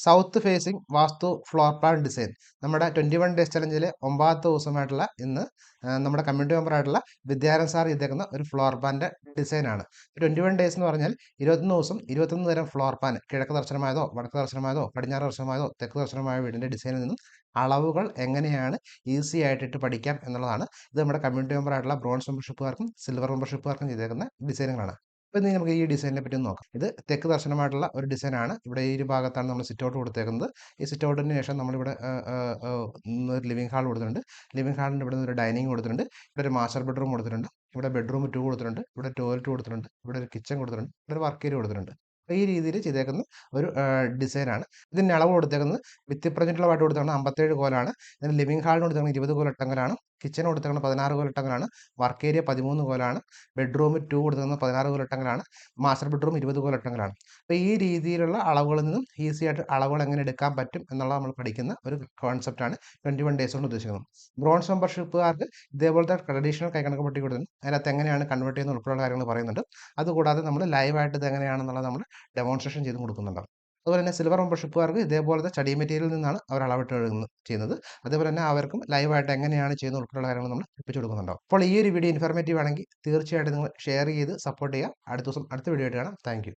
South facing vastu floor plan design നമ്മുടെ twenty one days ചലഞ്ചിലെ ഒമ്പതാമത്തെ ദിവസമായിട്ടുള്ള ഇന്ന് നമ്മുടെ കമ്മ്യൂണിറ്റി മെമ്പറായിട്ടുള്ള വിദ്യാരൻ സാർ ചെയ്തേക്കുന്ന ഒരു ഫ്ലോർ പ്ലാന്റെ ഡിസൈനാണ് ട്വന്റി വൺ ഡേയ്സ് എന്ന് പറഞ്ഞാൽ ഇരുപത്തൊന്ന് ദിവസം ഇരുപത്തൊന്ന് തരം ഫ്ലോർ പ്ലാൻ കിഴക്ക് ദർശനമായതോ വടക്ക് ദർശനമായതോ പടിഞ്ഞാറ് ദർശനമായതോ തെക്ക് ദർശനമായ വീടിന്റെ ഡിസൈനിൽ നിന്നും അളവുകൾ എങ്ങനെയാണ് ഈസി ആയിട്ടിട്ട് പഠിക്കാം എന്നുള്ളതാണ്. ഇത് നമ്മുടെ കമ്മ്യൂണിറ്റി മെമ്പറായിട്ടുള്ള ബ്രോൺസ് മെമ്പർഷിപ്പുകാർക്കും സിൽവർ മെമ്പർഷിപ്പുകാർക്കും ചെയ്തേക്കുന്ന ഡിസൈനുകളാണ് അപ്പോൾ ഇനി നമുക്ക് ഈ ഡിസൈനിനെ പറ്റി നോക്കാം. ഇത് തെക്ക് ദർശനമായിട്ടുള്ള ഒരു ഡിസൈനാണ്. ഇവിടെ ഈ ഒരു ഭാഗത്താണ് നമ്മൾ സിറ്റ് ഔട്ട് കൊടുത്തേക്കുന്നത്. ഈ സിറ്റ് ഔട്ടിന് ശേഷം നമ്മളിവിടെ ഒരു ലിവിംഗ് ഹാൾ കൊടുത്തിട്ടുണ്ട്. ലിവിംഗ് ഹാളിന്റെ ഇവിടെ ഒരു ഡൈനിങ് കൊടുത്തിട്ടുണ്ട്. ഇവിടെ ഒരു മാസ്റ്റർ ബെഡ്റൂം കൊടുത്തിട്ടുണ്ട്. ഇവിടെ ബെഡ്റൂം ടു കൊടുത്തിട്ടുണ്ട്. ഇവിടെ ടോയ്ലറ്റ് കൊടുത്തിട്ടുണ്ട്. ഇവിടെ ഒരു കിച്ചൺ കൊടുത്തിട്ടുണ്ട്. ഇവിടെ ഒരു വർക്ക് ഏരിയ കൊടുത്തിട്ടുണ്ട്. ഈ രീതിയിൽ ചെയ്തേക്കുന്ന ഒരു ഡിസൈനാണ്. ഇതിന്റെ അളവ് കൊടുത്തേക്കുന്നത് ഭിത്തിപ്രജന്റുള്ളതായിട്ട് കൊടുത്തേക്കുന്നത് അമ്പത്തേഴ് കോലാണ്. ഇതിന് ലിവിംഗ് ഹാളിന് കൊടുത്തേക്കുന്നത് ഇരുപത് കോൽ കിച്ചൺ കൊടുത്തേക്കുന്നത് പതിനാറ് കോൽ ഇട്ടങ്കലാണ് വർക്ക് ഏരിയ പതിമൂന്ന് കോലാണ്. ബെഡ്റൂം ടു കൊടുത്തേക്കുന്നത് പതിനാറ് കോൽ ഇട്ടങ്കലാണ് മാസ്റ്റർ ബെഡ്റൂം ഇരുപത് കോൽ ഇട്ടങ്കലാണ് അപ്പോൾ ഈ രീതിയിലുള്ള അളവുകളിൽ നിന്നും ഈസി ആയിട്ട് അളവുകൾ എങ്ങനെ എടുക്കാൻ പറ്റും എന്നുള്ളത് നമ്മൾ പഠിക്കുന്ന ഒരു കോൺസെപ്റ്റാണ് ട്വന്റി വൺ ഡേയ്സ് കൊണ്ട് ഉദ്ദേശിക്കുന്നത്. ബ്രോൺസ് മെമ്പർഷിപ്പുകാർക്ക് ഇതേപോലത്തെ ട്രഡീഷണൽ കൈകണക്ക് പട്ടി കൊടുക്കുന്നു അതിനകത്ത് എങ്ങനെയാണ് കൺവേർട്ട് ചെയ്യുന്ന ഉൾപ്പെടെയുള്ള കാര്യങ്ങൾ പറയുന്നുണ്ട്. അതുകൂടാതെ നമ്മൾ ലൈവായിട്ട് ഇത് എങ്ങനെയാണെന്നുള്ളത് നമ്മൾ ഡെമോൺസ്ട്രേഷൻ ചെയ്ത് കൊടുക്കുന്നുണ്ട്. അതുപോലെ തന്നെ സിൽവർ മെമ്പർഷിപ്പുകാർക്ക് ഇതേപോലത്തെ സ്റ്റഡി മെറ്റീരിയലിൽ നിന്നാണ് അവർ അളവിട്ട് ചെയ്യുന്നത്. അതേപോലെ തന്നെ അവർക്കും ലൈവായിട്ട് എങ്ങനെയാണ് ചെയ്യുന്നത് ഉൾപ്പെടെയുള്ള കാര്യങ്ങൾ നമ്മൾ എത്തിച്ചു കൊടുക്കുന്നുണ്ടാവും അപ്പോൾ ഈ ഒരു വീഡിയോ ഇൻഫോർമേറ്റീവ് ആണെങ്കിൽ തീർച്ചയായിട്ടും നിങ്ങൾ ഷെയർ ചെയ്ത് സപ്പോർട്ട് ചെയ്യുക. അടുത്ത ദിവസം അടുത്ത വീഡിയോ ആയിട്ട് കാണാം. താങ്ക്